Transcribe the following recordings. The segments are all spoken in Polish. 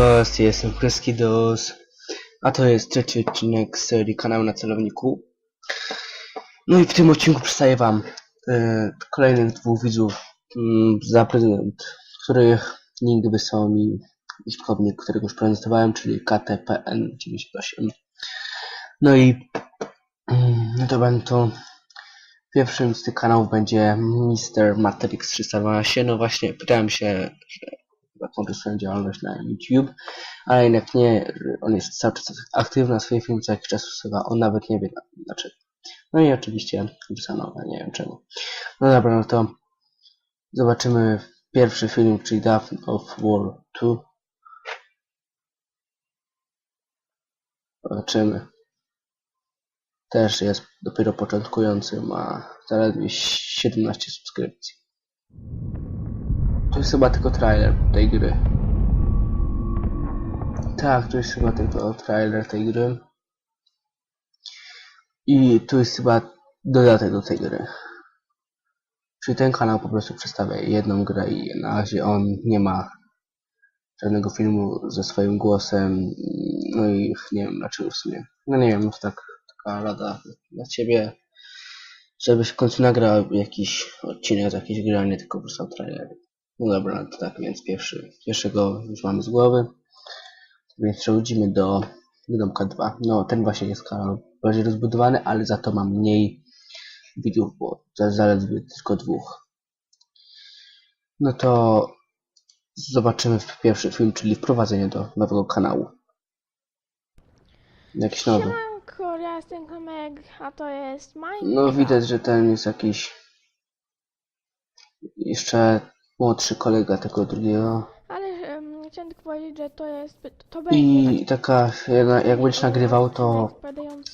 Was, jestem Kreskidos, a to jest trzeci odcinek z serii kanału na celowniku. No i w tym odcinku przedstawię Wam e, kolejnych dwóch widzów mm, za prezydent, których link wysłał mi użytkownik, którego już prezentowałem, czyli KTPN98. No i mm, no to będą Pierwszym z tych kanałów będzie Mr. Matrix 312. No właśnie, pytałem się, że swoją działalność na YouTube, ale jednak nie, on jest cały czas aktywny na swoim filmie, co jakiś czas usuwa, on nawet nie wie dlaczego. No i oczywiście Xanowa, nie wiem czemu. No dobra, no to zobaczymy pierwszy film, czyli Dawn of War 2. Zobaczymy. Też jest dopiero początkujący, ma zaledwie 17 subskrypcji. To jest chyba tylko trailer tej gry. Tak, to jest chyba tylko trailer tej gry. I tu jest chyba dodatek do tej gry. Czyli ten kanał po prostu przedstawia jedną grę i na razie on nie ma żadnego filmu ze swoim głosem. No i nie wiem dlaczego w sumie. No nie wiem, tak, taka rada dla ciebie, żebyś w końcu nagrał jakiś odcinek z jakiejś gry, a nie tylko wrzucał trailery. No dobra, to tak więc pierwszy, pierwszego już mamy z głowy. Więc przechodzimy do Gnomka 2. No, ten właśnie jest kanał bardziej rozbudowany, ale za to ma mniej widzów, bo za- zaledwie tylko dwóch. No to zobaczymy w pierwszy film, czyli wprowadzenie do nowego kanału. Jakiś nowy. Siemanko, ja jestem Kamek, a to jest Minecraft. No widać, że ten jest jakiś jeszcze młodszy kolega tego drugiego. Ale um, chciałem tylko powiedzieć, że to jest... To będzie I taka, jak, jak będziesz nagrywał, to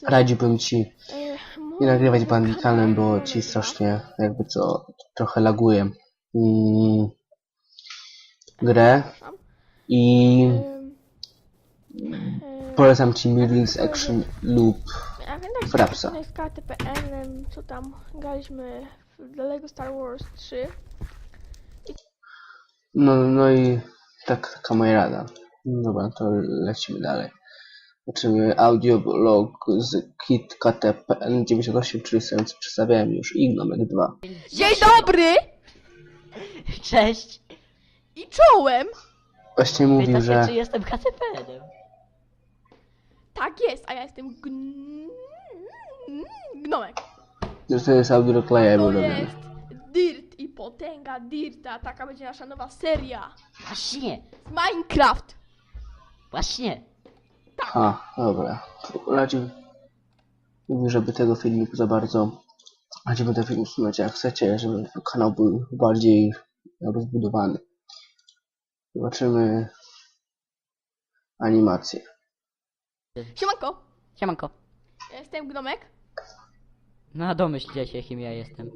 radziłbym ci nie nagrywać bandikanem, bo ci strasznie jakby co trochę laguje mm, grę i polecam ci Mirror's Action lub A pamiętasz, Frapsa. z KTPN, co tam graliśmy w Lego Star Wars 3? No, no i tak, taka moja rada. No Dobra, to lecimy dalej. Zobaczymy audiolog z KitKTPN 98, czyli sam co przedstawiałem już i Gnomek 2. Dzień dobry! Cześć! I czołem! Właśnie mówił, Pyta się, że czy jestem KTPN-em. Tak jest, a ja jestem gn... gnomek. że to jest audiolog To jest Dirta, taka będzie nasza nowa seria. Właśnie! z Minecraft! Właśnie! A, dobra. Radził mówił, żeby tego filmiku za bardzo radziłby ten film usunąć jak chcecie, żeby kanał był bardziej rozbudowany. Zobaczymy animację. Siemanko, Siemanko. ja jestem gnomek. No domyślcie się, kim ja jestem.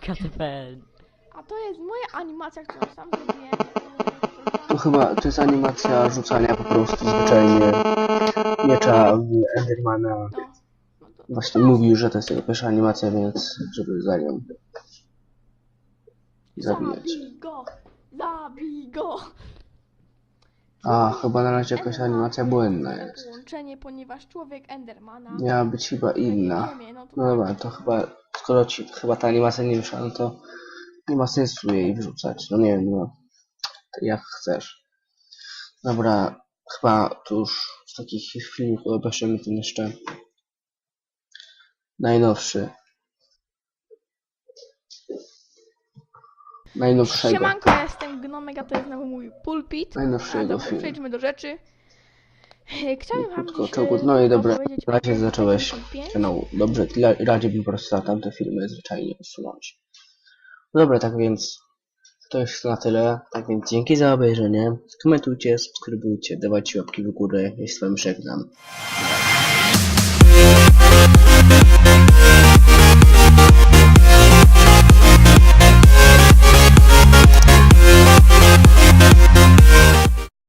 KTPN. A to jest moja animacja, którą sam zrobiłem. To chyba, to jest animacja rzucania po prostu zwyczajnie miecza w Endermana. No, no Właśnie mówił, że to jest jego pierwsza animacja, więc żeby za nią zabijać. zabij go! Zabij go! A, chyba na razie jakaś animacja błędna jest. Połączenie, ponieważ człowiek Endermana. Miała być chyba inna. No No dobra, to chyba, skoro ci chyba ta animacja nie wyszła, no to nie ma sensu jej wrzucać. No nie wiem, no, jak chcesz. Dobra, chyba tu już z takich filmików obejrzymy ten jeszcze najnowszy. Najnowszego. Siemanko, ja jestem gnomek, a to jest znowu mój pulpit. A Najnowszego dobra, filmu. przejdźmy do rzeczy. E, Chciałem wam Krótko, dziś, No i dobra, na razie zacząłeś PlayStation 5. kanał. Dobrze, dla- radziej bym po prostu za tamte filmy zwyczajnie usunąć. Dobra, tak więc to jest na tyle. Tak więc dzięki za obejrzenie. Komentujcie, subskrybujcie, dawajcie łapki w górę. Z wami żegnam.